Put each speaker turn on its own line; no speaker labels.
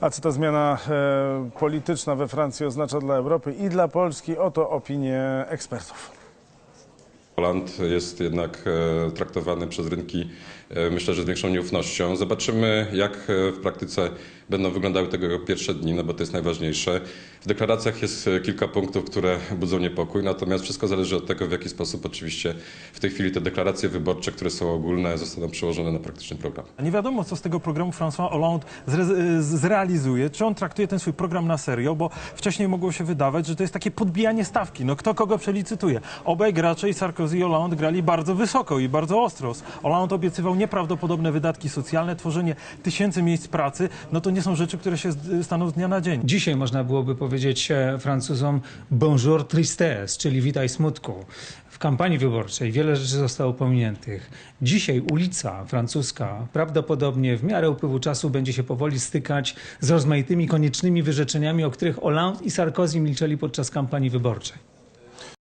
A co ta zmiana e, polityczna we Francji oznacza dla Europy i dla Polski? Oto opinie ekspertów.
Holand jest jednak e, traktowany przez rynki, e, myślę, że z większą nieufnością. Zobaczymy, jak e, w praktyce będą wyglądały tego pierwsze dni, no bo to jest najważniejsze. W deklaracjach jest e, kilka punktów, które budzą niepokój, natomiast wszystko zależy od tego, w jaki sposób oczywiście w tej chwili te deklaracje wyborcze, które są ogólne, zostaną przełożone na praktyczny program.
Nie wiadomo, co z tego programu François Hollande zre- zrealizuje. Czy on traktuje ten swój program na serio, bo wcześniej mogło się wydawać, że to jest takie podbijanie stawki. No kto kogo przelicytuje? Obaj gracze i Sarkozy i Hollande grali bardzo wysoko i bardzo ostro. Hollande obiecywał nieprawdopodobne wydatki socjalne, tworzenie tysięcy miejsc pracy. No to nie są rzeczy, które się z- staną z dnia na dzień.
Dzisiaj można byłoby powiedzieć e, Francuzom bonjour tristesse, czyli witaj smutku. W kampanii wyborczej wiele rzeczy zostało pominiętych. Dzisiaj ulica francuska prawdopodobnie w miarę upływu czasu będzie się powoli stykać z rozmaitymi koniecznymi wyrzeczeniami, o których Hollande i Sarkozy milczeli podczas kampanii wyborczej.